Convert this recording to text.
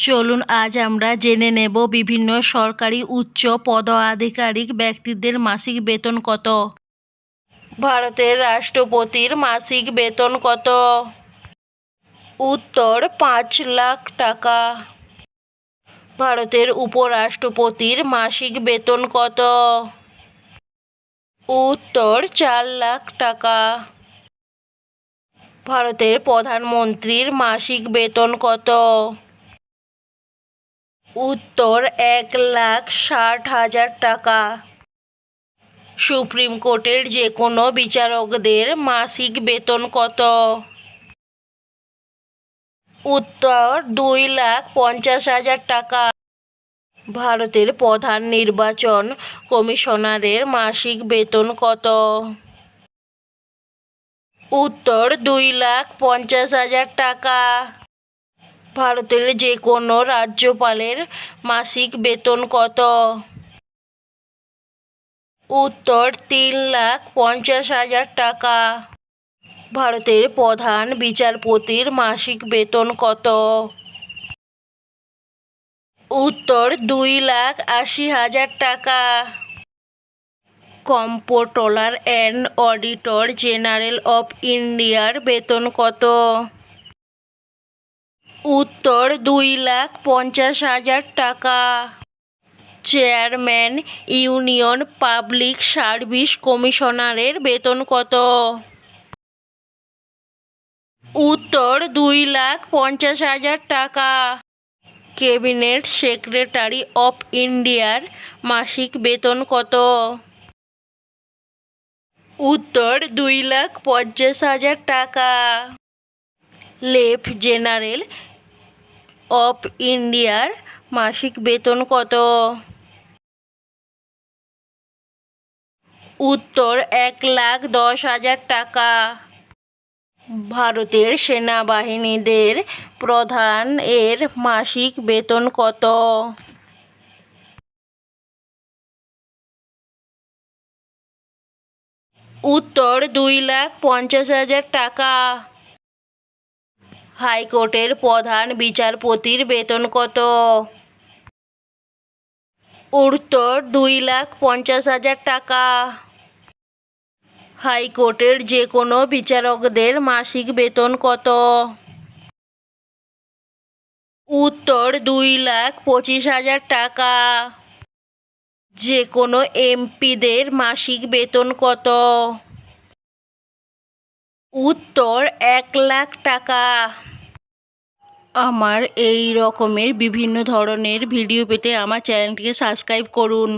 চলুন আজ আমরা জেনে নেব বিভিন্ন সরকারি উচ্চ পদাধিকারিক ব্যক্তিদের মাসিক বেতন কত। ভারতের রাষ্ট্রপতির মাসিক বেতন কত? উত্তর, পাঁচ লাখ টাকা। ভারতের উপরাষ্ট্রপতির মাসিক বেতন কত? উত্তর, চার লাখ টাকা। ভারতের প্রধানমন্ত্রীর মাসিক বেতন কত? উত্তর এক লাখ ষাট হাজার টাকা। সুপ্রিম কোর্টের যে কোনো বিচারকদের মাসিক বেতন কত? উত্তর, দুই লাখ পঞ্চাশ হাজার টাকা। ভারতের প্রধান নির্বাচন কমিশনারের মাসিক বেতন কত? উত্তর, দুই লাখ পঞ্চাশ হাজার টাকা। ভারতের যে কোনো রাজ্যপালের মাসিক বেতন কত? উত্তর, তিন লাখ পঞ্চাশ হাজার টাকা। ভারতের প্রধান বিচারপতির মাসিক বেতন কত? উত্তর, দুই লাখ আশি হাজার টাকা। Comptroller and auditor general of ইন্ডিয়ার বেতন কত? উত্তর দুই লাখ পঞ্চাশ হাজার টাকা। চেয়ারম্যান ইউনিয়ন পাবলিক সার্ভিস কমিশনারের বেতন কত? উত্তর দুই লাখ পঞ্চাশ হাজার টাকা। ক্যাবিনেট সেক্রেটারি অফ ইন্ডিয়ার মাসিক বেতন কত? উত্তর দুই লাখ পঞ্চাশ হাজার টাকা। লেফ জেনারেল অফ ইন্ডিয়ার মাসিক বেতন কত? উত্তর, এক লাখ দশ হাজার টাকা। ভারতের সেনাবাহিনীদের প্রধান এর মাসিক বেতন কত? উত্তর, দুই লাখ পঞ্চাশ হাজার টাকা। হাইকোর্টের প্রধান বিচারপতির বেতন কত? উত্তর, দুই লাখ পঞ্চাশ হাজার টাকা। হাইকোর্টের যে কোনো বিচারকদের মাসিক বেতন কত? উত্তর, দুই লাখ পঁচিশ হাজার টাকা। যে কোনো এমপিদের মাসিক বেতন কত? উত্তর এক লাখ টাকা। আমার এই রকমের বিভিন্ন ধরনের ভিডিও পেতে আমার চ্যানেলটিকে সাবস্ক্রাইব করুন।